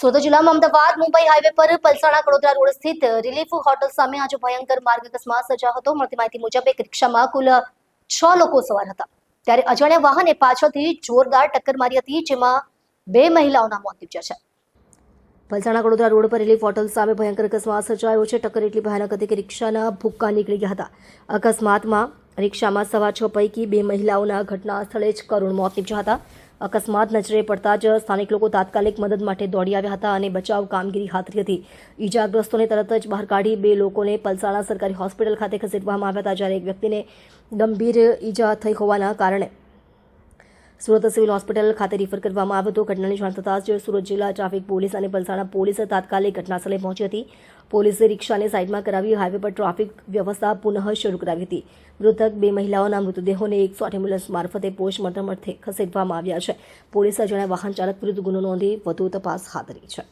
સુરત જિલ્લામાં અમદાવાદ, મુંબઈ હાઈવે પર પલસાણા કડોદરા રોડ સ્થિત રિલીફ હોટલ સામે આજે ભયંકર માર્ગ અકસ્માત સર્જાયો હતો. મળતી માહિતી મુજબ એક રિક્ષામાં કુલ છ લોકો સવાર હતા. ત્યારે અજાણ્યા વાહને પાછળથી જોરદાર ટક્કર મારી હતી, જેમાં બે મહિલાઓના મોત નીપજ્યા છે. પલસાણા કડોદરા રોડ પર રિલીફ હોટલ સામે ભયંકર અકસ્માત સર્જાયો છે. ટક્કર એટલી ભયાનક હતી કે રિક્ષાના ભૂક્કા નીકળી ગયા હતા. અકસ્માતમાં રિક્ષામાં સવાર છ પૈકી બે મહિલાઓના ઘટના સ્થળે જ કરુણ મોત નીપજ્યા હતા. અકસ્માત નજરે પડતા જ સ્થાનિક લોકો તાત્કાલિક મદદ માટે દોડી આવ્યા હતા અને બચાવ કામગીરી હાથરી હતી. ઈજાગ્રસ્તોને તરત જ બહાર કાઢી બે લોકોને પલસાણા સરકારી હોસ્પિટલ ખાતે ખસેડવામાં આવ્યા હતા, જ્યારે એક વ્યક્તિને ગંભીર ઈજા થઈ હોવાના કારણે સુરત સિવિલ હોસ્પિટલ ખાતે રિફર કરવામાં આવ્યો હતો. ઘટનાની જાણ થતાં જ સુરત જિલ્લા ટ્રાફિક પોલીસ અને પલસાણા પોલીસ તાત્કાલિક ઘટનાસ્થળે પહોંચી હતી. પોલીસે રિક્ષાને સાઇડમાં કરાવી હાઈવે પર ટ્રાફિક વ્યવસ્થા પુનઃ શરૂ કરાવી હતી. મૃતક બે મહિલાઓના મૃતદેહોને એકસો આઠ એમ્બ્યુલન્સ મારફતે પોસ્ટમોર્ટમ અર્થે ખસેડવામાં આવ્યા છે. પોલીસે જણાવ્યા, વાહન ચાલક વિરુદ્ધ ગુનો નોંધી વધુ તપાસ હાથ ધરી છે.